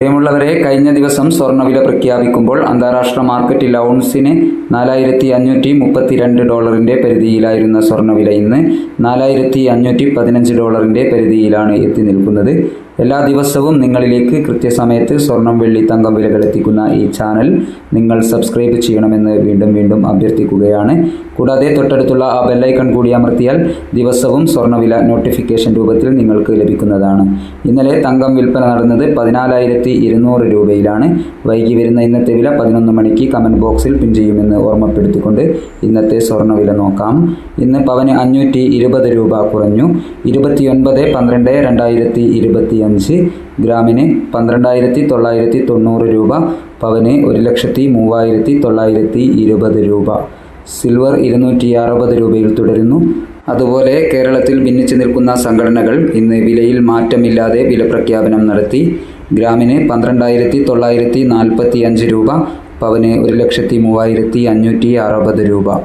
പ്രിയമുള്ളവരെ കഴിഞ്ഞ ദിവസം സ്വർണവില പ്രഖ്യാപിക്കുമ്പോൾ അന്താരാഷ്ട്ര മാർക്കറ്റിൽ ഔൺസിന് നാലായിരത്തി അഞ്ഞൂറ്റി മുപ്പത്തിരണ്ട് ഡോളറിന്റെ പരിധിയിലായിരുന്ന സ്വർണവില ഇന്ന് നാലായിരത്തി അഞ്ഞൂറ്റി പതിനഞ്ച് ഡോളറിന്റെ പരിധിയിലാണ് എത്തി നിൽക്കുന്നത്. എല്ലാ ദിവസവും നിങ്ങളിലേക്ക് കൃത്യസമയത്ത് സ്വർണം വെള്ളി തങ്കം വിലകൾ എത്തിക്കുന്ന ഈ ചാനൽ നിങ്ങൾ സബ്സ്ക്രൈബ് ചെയ്യണമെന്ന് വീണ്ടും വീണ്ടും അഭ്യർത്ഥിക്കുകയാണ്. കൂടാതെ തൊട്ടടുത്തുള്ള ആ ബെല്ലൈക്കൺ കൂടി അമർത്തിയാൽ ദിവസവും സ്വർണവില നോട്ടിഫിക്കേഷൻ രൂപത്തിൽ നിങ്ങൾക്ക് ലഭിക്കുന്നതാണ്. ഇന്നലെ തങ്കം വിൽപ്പന നടന്നത് പതിനാലായിരത്തി ഇരുന്നൂറ് രൂപയിലാണ് വൈകി വരുന്ന ഇന്നത്തെ വില. പതിനൊന്ന് മണിക്ക് കമന്റ് ബോക്സിൽ പിൻ ചെയ്യുമെന്ന് ഓർമ്മപ്പെടുത്തിക്കൊണ്ട് ഇന്നത്തെ സ്വർണവില നോക്കാം. ഇന്ന് പവന് അഞ്ഞൂറ്റി ഇരുപത് രൂപ കുറഞ്ഞു. ഇരുപത്തിയൊൻപത് പന്ത്രണ്ട് രണ്ടായിരത്തി ഇരുപത്തി അഞ്ച് ഗ്രാമിന് പന്ത്രണ്ടായിരത്തി തൊള്ളായിരത്തി തൊണ്ണൂറ് രൂപ. പവന് ഒരു ലക്ഷത്തി മൂവായിരത്തി തൊള്ളായിരത്തി ഇരുപത് രൂപ. സിൽവർ ഇരുന്നൂറ്റി അറുപത് രൂപയിൽ തുടരുന്നു. അതുപോലെ കേരളത്തിൽ ഭിന്നിച്ചു നിൽക്കുന്ന സംഘടനകൾ ഇന്ന് വിലയിൽ മാറ്റമില്ലാതെ വില പ്രഖ്യാപനം നടത്തി. ഗ്രാമിന് പന്ത്രണ്ടായിരത്തി തൊള്ളായിരത്തി നാൽപ്പത്തി അഞ്ച് രൂപ പവന് ഒരു ലക്ഷത്തി മൂവായിരത്തി അഞ്ഞൂറ്റി അറുപത് രൂപ.